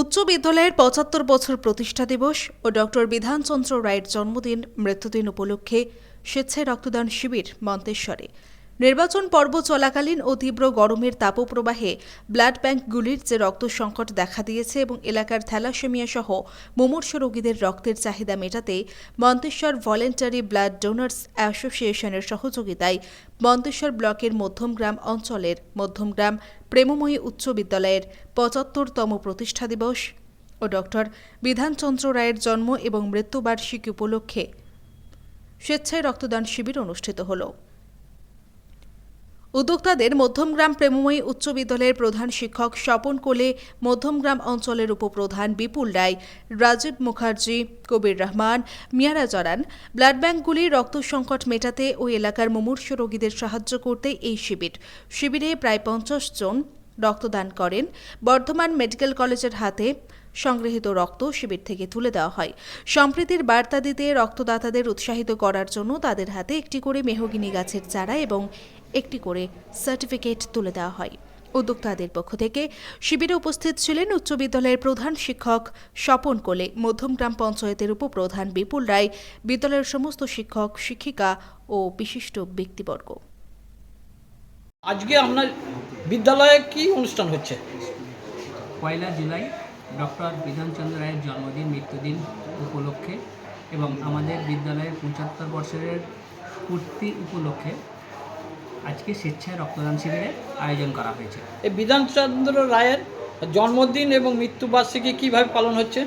উচ্চ বিদ্যালয়ের পঁচাত্তর বছর প্রতিষ্ঠা দিবস ও ডক্টর বিধানচন্দ্র রায়ের জন্মদিন মৃত্যুদিন উপলক্ষে স্বেচ্ছায় রক্তদান শিবির মন্তেশ্বরে। নির্বাচন পর্ব চলাকালীন ও তীব্র গরমের তাপপ্রবাহে ব্লাড ব্যাংকগুলির যে রক্ত সংকট দেখা দিয়েছে এবং এলাকার থ্যালাসেমিয়া সহ মুমূর্ষ রোগীদের রক্তের চাহিদা মেটাতে মন্তেশ্বর ভলেন্টারি ব্লাড ডোনার্স অ্যাসোসিয়েশনের সহযোগিতায় মন্তেশ্বর ব্লকের মধ্যমগ্রাম অঞ্চলের মধ্যমগ্রাম প্রেমময়ী উচ্চ বিদ্যালয়ের পঁচাত্তরতম প্রতিষ্ঠা দিবস ও ডক্টর বিধানচন্দ্র রায়ের জন্ম এবং মৃত্যুবার্ষিকী উপলক্ষে স্বেচ্ছায় রক্তদান শিবির অনুষ্ঠিত হলো। উদ্যোক্তাদের মধ্যমগ্রাম প্রেমময়ী উচ্চ বিদ্যালয়ের প্রধান শিক্ষক স্বপন কোলে মধ্যমগ্রাম অঞ্চলের উপপ্রধান বিপুল রায়, রাজীব মুখার্জি, কবির রহমান, মিয়ারা জরান, ব্লাড ব্যাংকগুলির রক্ত সংকট মেটাতে ওই এলাকার মুমূর্ষ রোগীদের সাহায্য করতে এই শিবির। শিবিরে প্রায় পঞ্চাশ জন রক্তদান করেন। বর্ধমান মেডিকেল কলেজের হাতে সংগৃহীত রক্ত শিবির থেকে তুলে দেওয়া হয়। সম্প্রীতির বার্তা দিতে রক্তদাতাদের উৎসাহিত করার জন্য তাদের হাতে একটি করে মেহগিনি গাছের চারা এবং একটি করে সার্টিফিকেট তুলে দেওয়া হয়। উদ্যোক্তাদের পক্ষ থেকে শিবিরে উপস্থিত ছিলেন উচ্চ বিদ্যালয়ের প্রধান শিক্ষক স্বপন কোলে মধ্যমগ্রাম পঞ্চায়েতের উপপ্রধান বিপুল রায় বিদ্যালয়ের সমস্ত শিক্ষক শিক্ষিকা ও বিশিষ্ট ব্যক্তিবর্গ। আজকে আপনার বিদ্যালয়ে কি অনুষ্ঠান হচ্ছে? পয়লা জুলাই ডক্টর বিধানচন্দ্র রায়ের জন্মদিন মৃত্যুদিন উপলক্ষে এবং আমাদের বিদ্যালয়ের পঁচাত্তর বছরের পূর্তি উপলক্ষে আজকে স্বেচ্ছায় রক্তদান শিবিরের আয়োজন করা হয়েছে। এই বিধানচন্দ্র রায়ের জন্মদিন এবং মৃত্যুবার্ষিকী কীভাবে পালন হচ্ছে?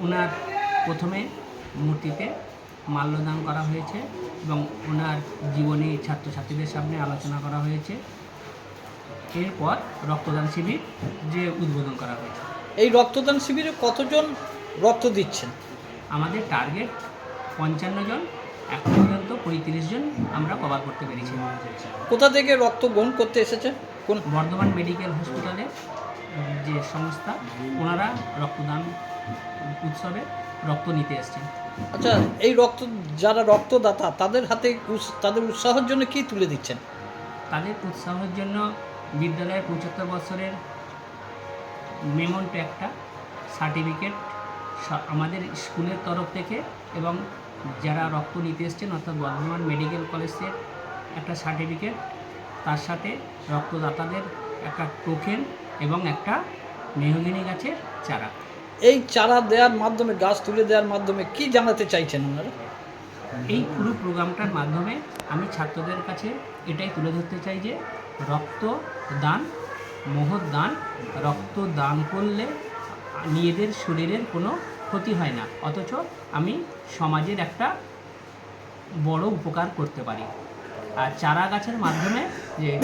ওনার প্রথমে মূর্তিতে মাল্যদান করা হয়েছে এবং ওনার জীবনী ছাত্রছাত্রীদের সামনে আলোচনা করা হয়েছে। এরপর রক্তদান শিবির যে উদ্বোধন করা হয়েছে। এই রক্তদান শিবিরে কতজন রক্ত দিচ্ছেন? আমাদের টার্গেট পঞ্চান্ন জন এখন পঁয়ত্রিশ জন আমরা কভার করতে পেরেছি। কোথা থেকে রক্ত গ্রহণ করতে এসেছে? কোন বর্ধমান মেডিকেল হসপিটালে যে সংস্থা ওনারা রক্তদান উৎসবে রক্ত নিতে এসছেন। আচ্ছা এই রক্ত যারা রক্তদাতা তাদের হাতে তাদের উৎসাহের জন্য কি তুলে দিচ্ছেন? তাদের উৎসাহের জন্য বিদ্যালয়ের পঁচাত্তর বছরের মেমন্টো একটা সার্টিফিকেট আমাদের স্কুলের তরফ থেকে এবং যারা রক্ত নিতে এসছেন অর্থাৎ বর্ধমান মেডিকেল কলেজের একটা সার্টিফিকেট তার সাথে রক্তদাতাদের একটা টোকেন এবং একটা মেহগিনি গাছের চারা। এই চারা দেওয়ার মাধ্যমে গাছ তুলে দেওয়ার মাধ্যমে কি জানাতে চাইছেন আপনারা এই পুরো প্রোগ্রামটার মাধ্যমে আমি ছাত্রদের কাছে এটাই তুলে ধরতে চাই যে রক্ত দান মহৎ দান রক্ত দান করলে নিজেদের শরীরের কোনো ক্ষতি হয় না অথচ আমি সমাজের একটা বড় উপকার করতে পারি। আর চারা গাছের মাধ্যমে যে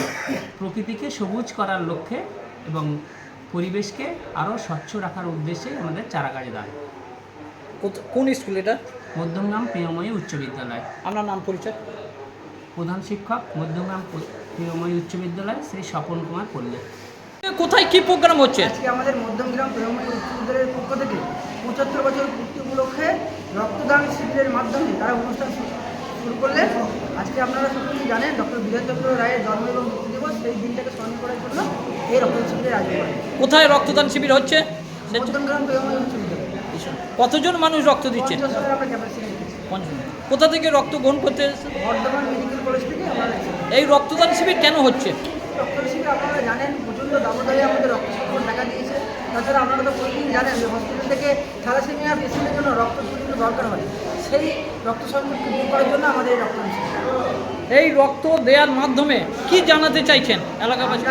প্রকৃতিকে সবুজ করার লক্ষ্যে এবং পরিবেশকে আরও স্বচ্ছ রাখার উদ্দেশ্যে আমাদের চারা গাছ দান। কোথ- কোন স্কুল এটা? মধ্যমগ্রাম প্রিয়ময়ী উচ্চ বিদ্যালয়। আপনার নাম পরিচয়? প্রধান শিক্ষক মধ্যমগ্রাম প্রিয়ময়ী উচ্চ বিদ্যালয় শ্রী স্বপন কুমার পল্লী। কোথায় কি প্রোগ্রাম হচ্ছে? আজকে আমাদের মধ্যমগ্রাম উচ্চ বিদ্যালয়ের পক্ষ থেকে পঁচাত্তর বছর পূর্তি উপলক্ষে রক্তদান শিবিরের মাধ্যমে তারা অনুষ্ঠান শুরু করলেন। আজকে আপনারা সকলেই জানেন ডক্টর বিধানচন্দ্র রায়ের জন্ম এবং মৃত্যু দিবস সেই দিনটাকে স্মরণ করার জন্য এই রক্তদান শিবিরের আয়োজন কোথায় রক্তদান শিবির হচ্ছে? মধ্যমগ্রাম প্রেমময় উচ্চ কতজন মানুষ রক্ত দিচ্ছে। কোথা থেকে রক্ত গ্রহণ করতে এসেছে? বর্ধমান মেডিকেল কলেজ থেকে আমরা এই রক্তদান শিবির কেন হচ্ছে? রক্ত শিবির আপনারা জানেন প্রচণ্ড দাবদাহে আমাদের রক্ত সংকট দেখা দিয়েছে। তাছাড়া আপনারা তো প্রতিদিন জানেন যে হসপিটাল থেকে থ্যালাসেমিয়া পেশেন্টের জন্য রক্ত প্রচণ্ড দরকার হয়। সেই রক্ত সংকটকে দূর করার জন্য আমাদের এই শিবির এই রক্ত দেওয়ার মাধ্যমে কি জানাতে চাইছেন এলাকাবাসী?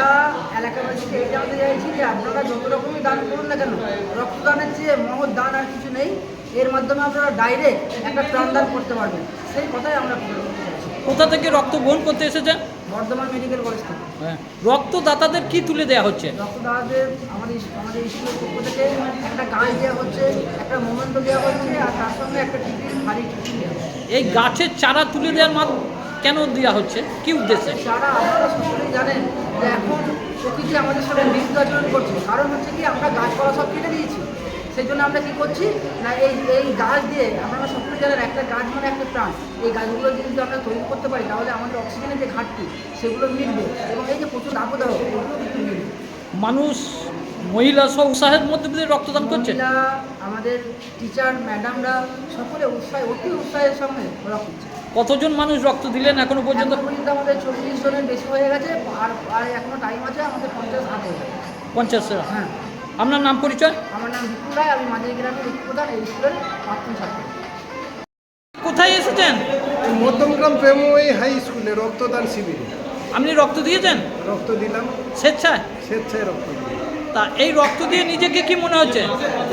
এলাকাবাসীকে এই জানাতে চাইছি যে আপনারা যত রকমই দান করুন না কেন রক্তদানের চেয়ে মহৎ দান আর কিছু নেই। এর মাধ্যমে আপনারা ডাইরেক্ট একটা প্রাণদান করতে পারবেন। সেই কথাই আমরা। কোথা থেকে রক্ত গ্রহণ করতে এসেছে? বর্ধমান মেডিকেল কলেজ থেকে। রক্তদাতাদের কি তুলে দেওয়া হচ্ছে? রক্তদাতাদের আমাদের আমাদের স্কুলের পক্ষ থেকে একটা গাছ দেওয়া হচ্ছে একটা মোমেন্ট দেওয়া হচ্ছে আর তার সঙ্গে একটা টিফিন ভারী টিফিন দেওয়া এই গাছের চারা তুলে দেওয়ার মাধ্যমে কেন দেওয়া হচ্ছে? কি উদ্দেশ্যে? আপনারা সকলেই জানেন যে এখন প্রকৃতি আমাদের সাথে মৃত্যু আচরণ করছে। কারণ হচ্ছে কি আমরা গাছপালা সব কেটে দিয়েছি। সেই জন্য আমরা কী করছি? না এই এই গাছ দিয়ে আপনারা সকলেই জানেন একটা গাছ মানে একটা প্রাণ। এই গাছগুলো যদি আমরা তৈরি করতে পারি তাহলে আমাদের অক্সিজেনের যে ঘাটতি সেগুলো মিটবে এবং এই যে প্রচুর দাবদাহ এগুলো কিন্তু মিটবে। মানুষ মহিলা সব উৎসাহের মধ্যে দিয়ে রক্তদান করছে? আমাদের টিচার ম্যাডামরা সকলে উৎসাহ অতি উৎসাহের সঙ্গে রক্ত কতজন মানুষ রক্ত দিলেন এখনও পর্যন্ত? আমাদের চল্লিশ জনের বেশি হয়ে গেছে আর আর এখনও টাইম আছে আমাদের পঞ্চাশ হাতে। পঞ্চাশ হ্যাঁ। আপনার নাম পরিচয়? আমার নাম বিপুল রায় আমি মাঝের গ্রামের এই স্কুলের প্রাক্তন ছাত্র। কোথায় এসেছেন? মধ্যমগ্রাম প্রেমময়ী হাই স্কুলে রক্তদান শিবিরে। আপনি রক্ত দিয়েছেন? রক্ত দিলাম। স্বেচ্ছায়? স্বেচ্ছায় রক্ত দিলাম। তা এই রক্ত দিয়ে নিজেকে কি মনে হচ্ছে?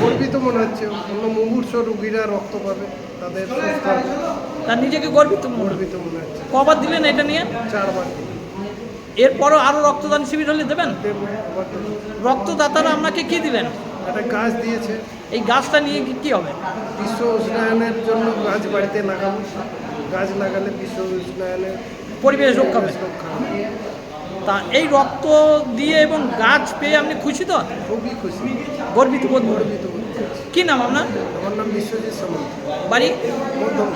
গর্বিত মনে হচ্ছে। অন্য মুমূর্ষ রুগীরা রক্ত পাবে তাদের তা নিজেকে গর্বিত মনে গর্বিত মনে হচ্ছে। কবার দিলেন এটা নিয়ে? চারবার এরপরও আরও রক্তদান শিবির হলে দেবেন। রক্তদাতারা আপনাকে কি দিলেন একটা গাছ দিয়েছে। এই গাছটা নিয়ে কি- কি হবে? বিশ্ব উষ্ণায়নের জন্য গাছ বাড়িতে লাগাবো। গাছ লাগালে বিশ্ব উষ্ণায়নের পরিবেশ রক্ষা হবে। তা এই রক্ত দিয়ে এবং গাছ পেয়ে আপনি খুশি তো? খুবই খুশি। গর্বিত বোধ। গর্বিত। কি নাম আপনার? আমার নাম বিশ্বজিৎ সামন্ত। বাড়ি? মধ্যম